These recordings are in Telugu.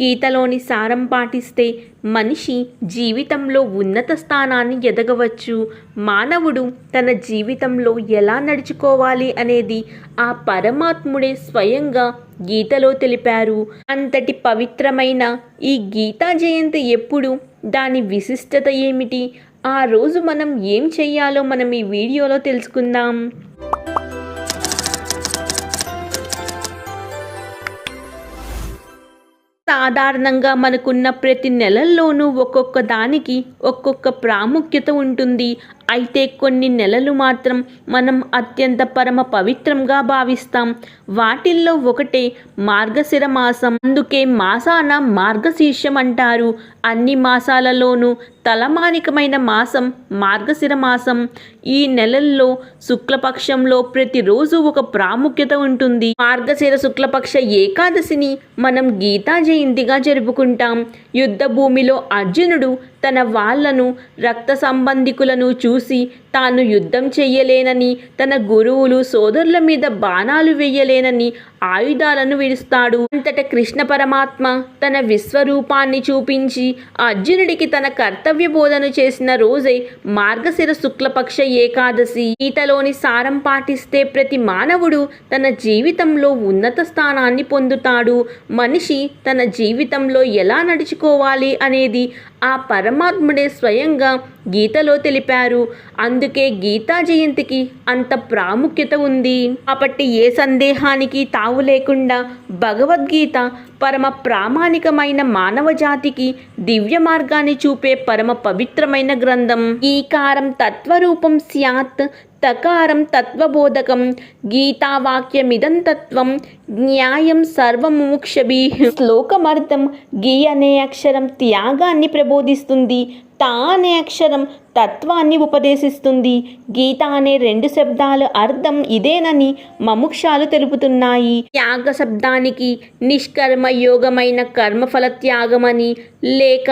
గీతలోని సారం పాటిస్తే మనిషి జీవితంలో ఉన్నత స్థానాన్ని ఎదగవచ్చు. మానవుడు తన జీవితంలో ఎలా నడుచుకోవాలి అనేది ఆ పరమాత్ముడే స్వయంగా గీతలో తెలిపారు. అంతటి పవిత్రమైన ఈ గీతా జయంతి ఎప్పుడు? దాని విశిష్టత ఏమిటి? ఆ రోజు మనం ఏం చెయ్యాలో మనం ఈ వీడియోలో తెలుసుకుందాం. సాధారణంగా మనకున్న ప్రతి నెలల్లోనూ ఒక్కొక్క దానికి ఒక్కొక్క ప్రాముఖ్యత ఉంటుంది. అయితే కొన్ని నెలలు మాత్రం మనం అత్యంత పరమ పవిత్రంగా భావిస్తాం. వాటిల్లో ఒకటే మార్గశిర మాసం. అందుకే మాసాన మార్గశీర్షం అంటారు. అన్ని మాసాలలోనూ తలమానికమైన మాసం మార్గశిర మాసం. ఈ నెలల్లో శుక్లపక్షంలో ప్రతిరోజు ఒక ప్రాముఖ్యత ఉంటుంది. మార్గశిర శుక్లపక్ష ఏకాదశిని మనం గీతా జయంతిగా జరుపుకుంటాం. యుద్ధ భూమిలో అర్జునుడు తన వాళ్ళను రక్త సంబంధికులను చూ చూసి తాను యుద్ధం చెయ్యలేనని తన గురువులు సోదరుల మీద బాణాలు వెయ్యలేనని ఆయుధాలను విడుస్తాడు. అంతట కృష్ణ పరమాత్మ తన విశ్వరూపాన్ని చూపించి అర్జునుడికి తన కర్తవ్య బోధన చేసిన రోజే మార్గశిర శుక్లపక్ష ఏకాదశి గీతలోని సారం పాటిస్తే ప్రతి మానవుడు తన జీవితంలో ఉన్నత స్థానాన్ని పొందుతాడు. మనిషి తన జీవితంలో ఎలా నడుచుకోవాలి అనేది ఆ పరమాత్ముడే స్వయంగా గీతలో తెలిపారు. అందుకే గీతా జయంతికి అంత ప్రాముఖ్యత ఉంది. కాబట్టి ఏ సందేహానికి తావు లేకుండా భగవద్గీత పరమ ప్రామాణికమైన మానవ జాతికి దివ్య మార్గాన్ని చూపే పరమ పవిత్రమైన గ్రంథం. ఈకారం తత్వరూపం స్యాత్ తకారం తత్వబోధకం గీతావాక్యమిదం తత్వం న్యాయం సర్వముముక్షభి. శ్లోకమర్థం గీ అనే అక్షరం త్యాగాన్ని ప్రబోధిస్తుంది తా అనే అక్షరం తత్వాన్ని ఉపదేశిస్తుంది. గీత అనే రెండు శబ్దాల అర్థం ఇదేనని మముక్షాలు తెలుపుతున్నాయి. త్యాగ శబ్దానికి నిష్కర్మ యోగమైన కర్మఫల త్యాగమని లేక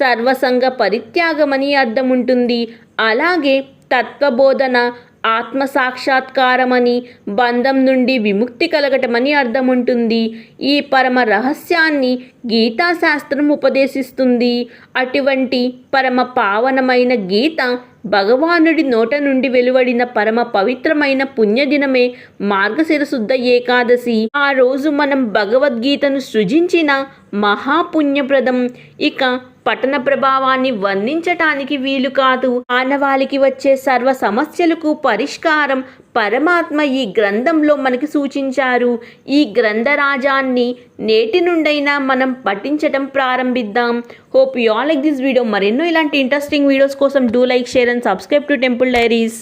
సర్వసంగ పరిత్యాగమని అర్థం ఉంటుంది అలాగే తత్వబోధన ఆత్మసాక్షాత్కారమని బంధం నుండి విముక్తి కలగటమని అర్థం ఉంటుంది ఈ పరమ రహస్యాన్ని గీతాశాస్త్రం ఉపదేశిస్తుంది. అటువంటి పరమ పావనమైన గీత భగవానుడి నోట నుండి వెలువడిన పరమ పవిత్రమైన పుణ్యదినమే మార్గశిరశుద్ధ ఏకాదశి. ఆ రోజు మనం భగవద్గీతను సృజించిన మహాపుణ్యప్రదం. ఇక పట్టణ ప్రభావాన్ని వర్ణించటానికి వీలు కాదు. మానవాళికి వచ్చే సర్వ సమస్యలకు పరిష్కారం పరమాత్మ ఈ గ్రంథంలో మనకి సూచించారు. ఈ గ్రంథరాజాన్ని నేటి నుండైనా మనం పఠించటం ప్రారంభిద్దాం. Hope you all like this video. మరెన్నో ఇలాంటి ఇంట్రెస్టింగ్ వీడియోస్ కోసం do like share and subscribe to temple diaries.